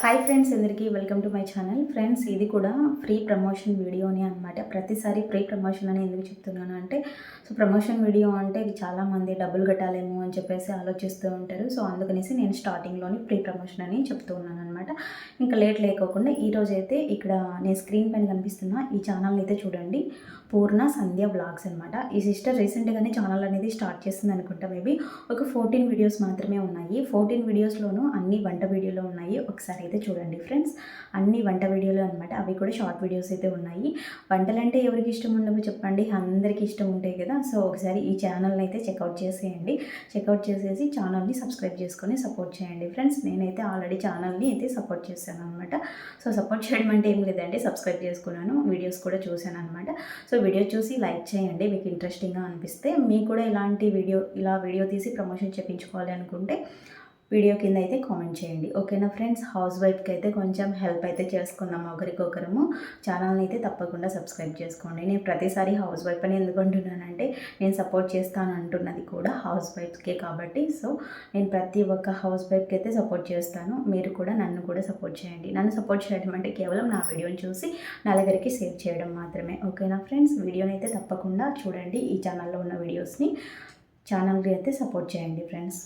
Hi friends అందరికీ welcome to my channel friends ఇది కూడా ఫ్రీ ప్రమోషన్ వీడియోనే అనమాట ప్రతిసారి ఫ్రీ ప్రమోషన్ అని ఎందుకు చెప్తున్నాను అంటే సో ప్రమోషన్ వీడియో అంటే ఇది చాలామంది డబ్బులు కట్టాలేమో అని చెప్పేసి ఆలోచిస్తూ ఉంటారు. సో అందుకనేసి నేను స్టార్టింగ్లోనే ఫ్రీ ప్రమోషన్ అని చెప్తూ ఉన్నాను అనమాట ఇంకా లేట్ లేకోకుండా ఈరోజు అయితే ఇక్కడ నేను స్క్రీన్ పైన కనిపిస్తున్న ఈ ఛానల్ని అయితే చూడండి. పూర్ణ సంధ్య బ్లాగ్స్ అనమాట ఈ సిస్టర్ రీసెంట్గానే ఛానల్ అనేది స్టార్ట్ చేస్తుంది అనుకుంటా మేబీ ఒక ఫోర్టీన్ వీడియోస్ మాత్రమే ఉన్నాయి. ఫోర్టీన్ వీడియోస్లోనూ అన్ని వంట వీడియోలో ఉన్నాయి. ఒకసారి అయితే చూడండి ఫ్రెండ్స్ అన్ని వంట వీడియోలు అనమాట అవి కూడా షార్ట్ వీడియోస్ అయితే ఉన్నాయి. వంటలంటే ఎవరికి ఇష్టం ఉండవు చెప్పండి. అందరికీ ఇష్టం ఉంటాయి కదా. సో ఒకసారి ఈ ఛానల్ని అయితే చెక్అవుట్ చేసేయండి. చెక్అవుట్ చేసేసి ఛానల్ని సబ్స్క్రైబ్ చేసుకొని సపోర్ట్ చేయండి ఫ్రెండ్స్. నేనైతే ఆల్రెడీ ఛానల్ని అయితే సపోర్ట్ చేశాను అనమాట సో సపోర్ట్ చేయడం అంటే ఏం లేదండి. సబ్స్క్రైబ్ చేసుకున్నాను. వీడియోస్ కూడా చూశాను అనమాట సో వీడియో చూసి లైక్ చేయండి. మీకు ఇంట్రెస్టింగ్గా అనిపిస్తే మీకు కూడా ఇలాంటి వీడియో ఇలా వీడియో తీసి ప్రమోషన్ చేయించుకోవాలి అనుకుంటే వీడియో కింద అయితే కామెంట్ చేయండి. ఓకేనా ఫ్రెండ్స్? హౌస్ వైఫ్కి అయితే కొంచెం హెల్ప్ అయితే చేసుకుందాం ఒకరికొకరము. ఛానల్ని అయితే తప్పకుండా సబ్స్క్రైబ్ చేసుకోండి. నేను ప్రతిసారి హౌస్ వైఫ్ అని ఎందుకు అంటున్నానంటే నేను సపోర్ట్ చేస్తాను అంటున్నది కూడా హౌస్ వైఫ్కే కాబట్టి. సో నేను ప్రతి ఒక్క హౌస్ వైఫ్కి అయితే సపోర్ట్ చేస్తాను. మీరు కూడా నన్ను కూడా సపోర్ట్ చేయండి. నన్ను సపోర్ట్ చేయడం అంటే కేవలం నా వీడియోని చూసి నలుగురికి షేర్ చేయడం మాత్రమే. ఓకేనా ఫ్రెండ్స్? వీడియోని అయితే తప్పకుండా చూడండి. ఈ ఛానల్లో ఉన్న వీడియోస్ని ఛానల్కి అయితే సపోర్ట్ చేయండి ఫ్రెండ్స్.